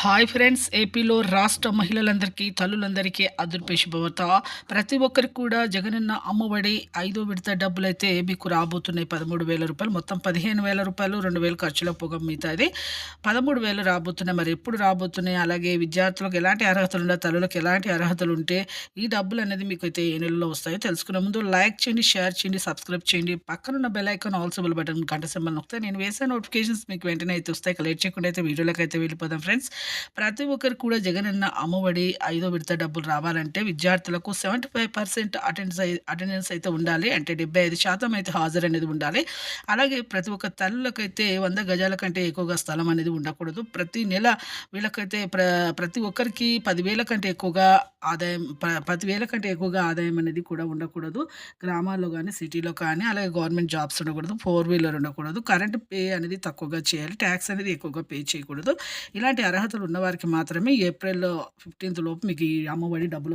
Hi friends ఏపీలో రాష్ట్ర మహిళలందరికీ తల్లులందరికీ అదృపే శుభవార్త. ప్రతి ఒక్కరికి కూడా జగనన్న అమ్మఒడి ఐదో విడత డబ్బులు అయితే మీకు రాబోతున్నాయి. పదమూడు వేల రూపాయలు మొత్తం పదిహేను వేల రూపాయలు రెండు వేలు ఖర్చులో పోగా మిగతాది పదమూడు వేలు రాబోతున్నాయి. మరి ఎప్పుడు రాబోతున్నాయి? అలాగే విద్యార్థులకు ఎలాంటి అర్హతలు ఉండే తల్లులకు ఎలాంటి అర్హతలు ఉంటే ఈ డబ్బులు అనేది మీకు అయితే ఏ నెలలో వస్తాయో తెలుసుకునే ముందు లైక్ చేయండి షేర్ చేయండి సబ్స్క్రైబ్ చేయండి. పక్కనున్న బెల్ ఐకాన్ ఆల్సో బటన్ గంట సింబల్ నొక్కితే నేను వేసే నోటిఫికేషన్స్ మీకు వెంటనే అయితే వస్తాయి. లేట్ చేయకుండా అయితే వీడియోలోకి అయితే వెళ్ళిపోదాం ఫ్రెండ్స్. ప్రతి ఒక్కరు కూడా జగనన్న అమ్మఒడి ఐదో విడత డబ్బులు రావాలంటే విద్యార్థులకు seventy five percent attendance attendance అయితే ఉండాలి. అంటే డెబ్బై ఐదు శాతం అయితే హాజరు అనేది ఉండాలి. అలాగే ప్రతి ఒక్క తల్లులకైతే వంద గజాల కంటే ఎక్కువగా స్థలం అనేది ఉండకూడదు. ప్రతి నెల వీళ్ళకైతే ప్ర ప్రతి ఒక్కరికి పదివేల కంటే ఎక్కువగా ఆదాయం ప- పదివేల కంటే ఎక్కువగా ఆదాయం అనేది కూడా ఉండకూడదు. గ్రామాల్లో కానీ సిటీలో కానీ అలాగే గవర్నమెంట్ జాబ్స్ ఉండకూడదు. ఫోర్ వీలర్ ఉండకూడదు. కరెంట్ పే అనేది తక్కువగా చేయాలి. ట్యాక్స్ అనేది ఎక్కువగా పే చేయకూడదు. ఇలాంటి అర్హతలు ఉన్నవారికి మాత్రమే ఏప్రిల్ ఫిఫ్టీన్త్ లోపు మీకు ఈ అమ్మఒడి డబ్బులు